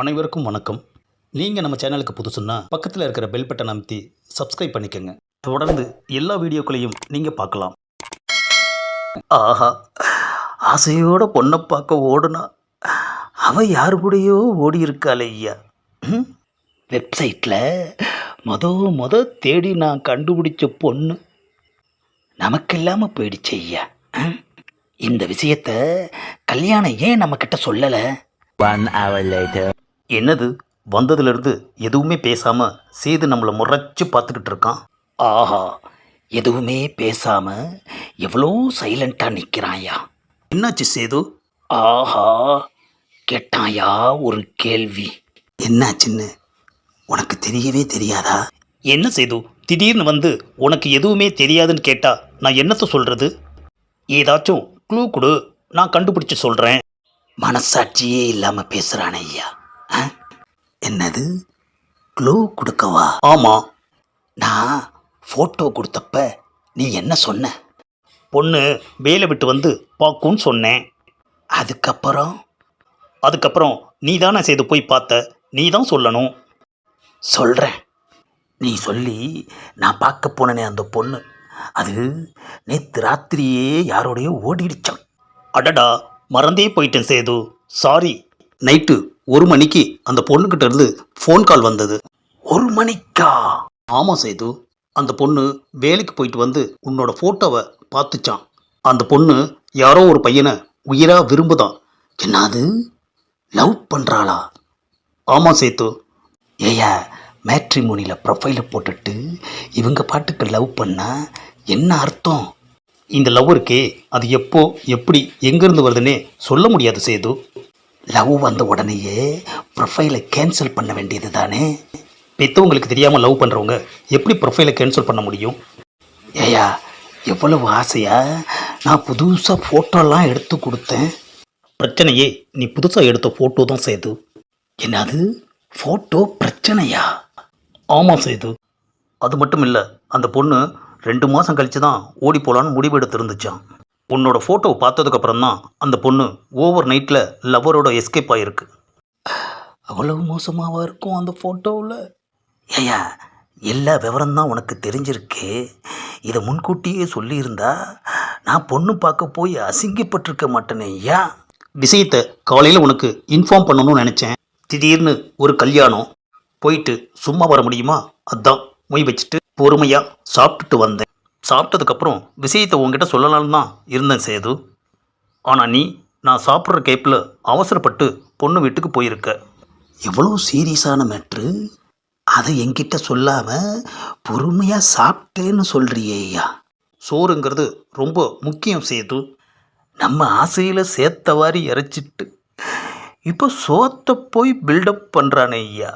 அனைவருக்கும் வணக்கம். நீங்கள் நம்ம சேனலுக்கு புதுசுன்னா பக்கத்தில் இருக்கிற பெல் பட்டன் அமைத்தி சப்ஸ்கிரைப் பண்ணிக்கோங்க. தொடர்ந்து எல்லா வீடியோக்களையும் நீங்கள் பார்க்கலாம். ஆஹா ஆசையோட பொண்ணை பார்க்க ஓடுனா அவ யாரு கூடயோ ஓடி இருக்காளே ஐயா வெப்சைட்டில் மொத மொத தேடி நான் கண்டுபிடிச்ச பொண்ணு நமக்கு இல்லாமல் போயிடுச்சு ஐயா. ம்? இந்த விஷயத்த கல்யாணம் ஏன் நம்மக்கிட்ட சொல்லலை? One hour later. என்னது? வந்ததுலேருந்து எதுவுமே பேசாமல் சேது நம்மளை முறைச்சு பார்த்துக்கிட்டு இருக்கான். ஆஹா எதுவுமே பேசாமல் எவ்வளோ சைலண்ட்டாக நிற்கிறான்யா என்னாச்சு சேது? ஆஹா கேட்டாயா ஒரு கேள்வி. என்னாச்சுன்னு உனக்கு தெரியவே தெரியாதா? என்ன சேது? திடீர்னு வந்து உனக்கு எதுவுமே தெரியாதுன்னு கேட்டா நான் என்னத்த சொல்கிறது ஏதாச்சும் க்ளூ கொடு நான் கண்டுபிடிச்சு சொல்கிறேன் மனசாட்சியே இல்லாமல் பேசுகிறானே ஐயா? என்னது? க்ளூ கொடுக்கவா? ஆமாம் நான் ஃபோட்டோ கொடுத்தப்ப நீ என்ன சொன்ன? பொண்ணு வேலை விட்டு வந்து பார்க்கும்னு சொன்னேன். அதுக்கப்புறம்? அதுக்கப்புறம் நீ தானே செய்து போய் பார்த்த? நீ தான் சொல்லணும். சொல்கிறேன் நீ சொல்லி நான் பார்க்க போனனே அந்த பொண்ணு. அது நேற்று ராத்திரியே யாரோடையோ ஓடிடுச்சான் அடடா மறந்தே போயிட்டேன் சேது. சாரி நைட்டு ஒரு மணிக்கு அந்த பொண்ணுக்கிட்ட இருந்து ஃபோன் கால் வந்தது. ஒரு மணிக்கா? ஆமாம் சேது. அந்த பொண்ணு வேலைக்கு போயிட்டு வந்து உன்னோட ஃபோட்டோவை பார்த்துச்சான் அந்த பொண்ணு யாரோ ஒரு பையனை உயிராக விரும்புதான் என்னது? லவ் பண்ணுறாளா ஆமாம் சேத்து ஏயா மேட்ரிமோனியில் ப்ரொஃபைலை போட்டுட்டு இவங்க பாட்டுக்கு லவ் பண்ணால் என்ன அர்த்தம்? இந்த லவ் இருக்கே அது எப்போ எப்படி எங்கேருந்து வருதுன்னே சொல்ல முடியாது சேது. லவ் வந்த உடனேயே ப்ரொஃபைலை கேன்சல் பண்ண வேண்டியது தானே? பெற்றவங்களுக்கு தெரியாமல் லவ் பண்ணுறவங்க எப்படி ப்ரொஃபைலை கேன்சல் பண்ண முடியும்? ஏயா எவ்வளவு ஆசையாக நான் புதுசாக ஃபோட்டோலாம் எடுத்து கொடுத்தேன். பிரச்சனையே நீ புதுசாக எடுத்த ஃபோட்டோ தான் சேது. என்னது? ஃபோட்டோ பிரச்சனையா? ஆமாம் சேது. அது மட்டும் இல்லை அந்த பொண்ணு ரெண்டு மாதம் கழித்து தான் ஓடி போகலான்னு முடிவு இருந்துச்சான் உன்னோட ஃபோட்டோ பார்த்ததுக்கப்புறம் தான் அந்த பொண்ணு ஓவர் நைட்டில் லவரோட எஸ்கேப் ஆகிருக்கு அவ்வளவு மோசமாவா இருக்கும் அந்த ஃபோட்டோவில் ஏயா எல்லா விவரம் தான் உனக்கு தெரிஞ்சிருக்கு. இதை முன்கூட்டியே சொல்லியிருந்தா நான் பொண்ணு பார்க்க போய் அசிங்கப்பட்டிருக்க மாட்டேனே ஐயா. விஷயத்தை காலையில் உனக்கு இன்ஃபார்ம் பண்ணணும்னு நினச்சேன். திடீர்னு ஒரு கல்யாணம். போயிட்டு சும்மா வர முடியுமா? அதான் மொய் வச்சுட்டு பொறுமையாக சாப்பிட்டுட்டு வந்தேன். சாப்பிட்டதுக்கப்புறம் விஷயத்தை உங்ககிட்ட சொல்லலாம்னு தான் இருந்தேன் சேது. ஆனால் நீ நான் சாப்பிட்ற கேப்பில் அவசரப்பட்டு பொண்ணு வீட்டுக்கு போயிருக்க. எவ்வளோ சீரியஸான மேட்ரு. அதை என்கிட்ட சொல்லாமல் பொறுமையாக சாப்பிட்டேன்னு சொல்கிறியே ஐயா சோறுங்கிறது ரொம்ப முக்கியம் சேது. நம்ம ஆசையில் சேர்த்த வாரி இறைச்சிட்டு இப்போ சோத்தை போய் பில்டப் பண்ணுறானே ஐயா